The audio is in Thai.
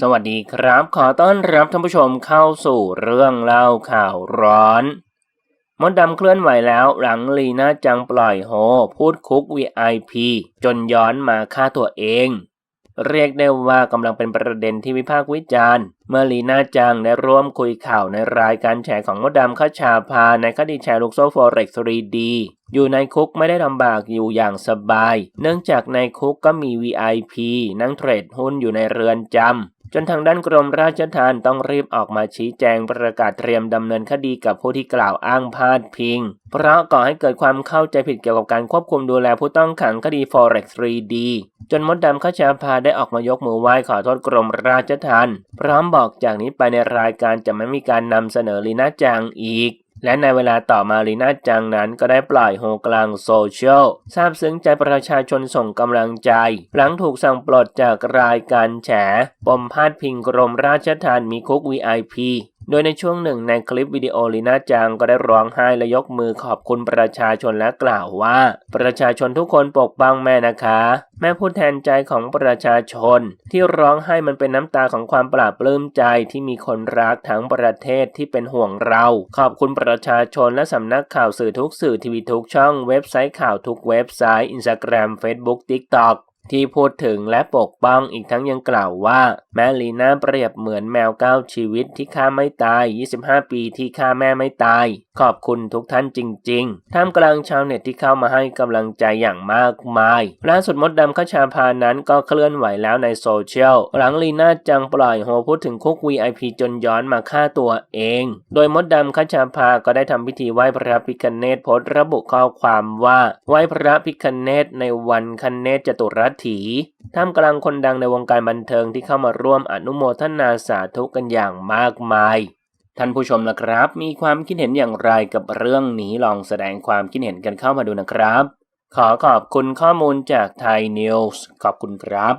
สวัสดีครับ ขอต้อนรับท่านผู้ชมเข้าสู่เรื่องเล่าข่าวร้อน มดดำเคลื่อนไหวแล้วหลังลีน่าจังปล่อยโฮพูดคุก VIP จนย้อนมาฆ่าตัวเอง เรียกได้ว่ากำลังเป็นประเด็นที่วิพากษ์วิจารณ์ เมื่อลีน่าจังได้ร่วมคุยข่าวในรายการแฉของมดดำขชาพาในคดีแชร์ลูกโซ่โฟเร็กซ์ 3D อยู่ในคุกไม่ได้ลำบากอยู่อย่างสบาย เนื่องจากในคุกก็มี VIP นั่งเทรดหุ้นอยู่ในเรือนจำ จนทางด้านกรมราชทัณฑ์ต้องรีบออกมาชี้แจงประกาศเตรียมดำเนินคดีกับผู้ที่กล่าวอ้างพาดพิง เพราะก่อให้เกิดความเข้าใจผิดเกี่ยวกับการควบคุมดูแลผู้ต้องขังคดี Forex 3D จนมดดำข้าชาพาได้ออกมายกมือไหว้ขอโทษกรมราชทัณฑ์พร้อมบอกจากนี้ไปในรายการจะไม่มีการนำเสนอลีน่าจังอีก และในเวลาต่อมาลีน่าจังนั้นก็ได้ปล่อยโฮกลางโซเชียลทราบซึ้งใจประชาชนส่งกำลังใจ หลังถูกสั่งปลดจากรายการแฉ ปมพาดพิงกรมราชทัณฑ์มีคุก VIP โดยในช่วงหนึ่งในคลิปวิดีโอลีน่าจังก็ได้ร้องไห้และยกมือขอบคุณประชาชนและกล่าวว่า ประชาชนทุกคนปกป้องแม่นะคะ แม่พูดแทนใจของประชาชน ที่ร้องไห้มันเป็นน้ำตาของความปราบปลื้มใจที่มีคนรักทั้งประเทศที่เป็นห่วงเรา ขอบคุณประชาชนและสำนักข่าวสื่อทุกสื่อทีวีทุกช่องเว็บไซต์ข่าวทุกเว็บไซต์อินสตาแกรมเฟซบุ๊กทิกตอก ที่พูดถึงและปกป้องอีกทั้งยังกล่าวว่า แม่ลีน่าเปรียบเหมือนแมวเก้าชีวิตที่ฆ่าไม่ตาย 25 ปีที่ฆ่าแม่ไม่ตาย ขอบคุณทุกท่านจริงๆ ท่ามกลางชาวเน็ตที่เข้ามาให้กำลังใจอย่างมากมายล่าสุดมดดำขชาพานั้นก็เคลื่อนไหวแล้วในโซเชียล หลังลีน่าจังปล่อยโฮพูดถึงคุก VIP จนย้อนมาฆ่าตัวเอง โดยมดดำขชาพาก็ได้ทำพิธีไหว้พระพิคเนตโพสระบุข้อความว่าไหว้พระพิคเนตในวันคเนตจตุรถีท่ามกลางคนดังในวงการบันเทิงที่เข้ามาร่วมอนุโมทนาสาธุกันอย่างมากมาย ท่านผู้ชมนะครับ มีความคิดเห็นอย่างไรกับเรื่องนี้ลองแสดงความคิดเห็นกันเข้ามาดูนะครับ ขอขอบคุณข้อมูลจากไทยนิวส์ขอบคุณครับ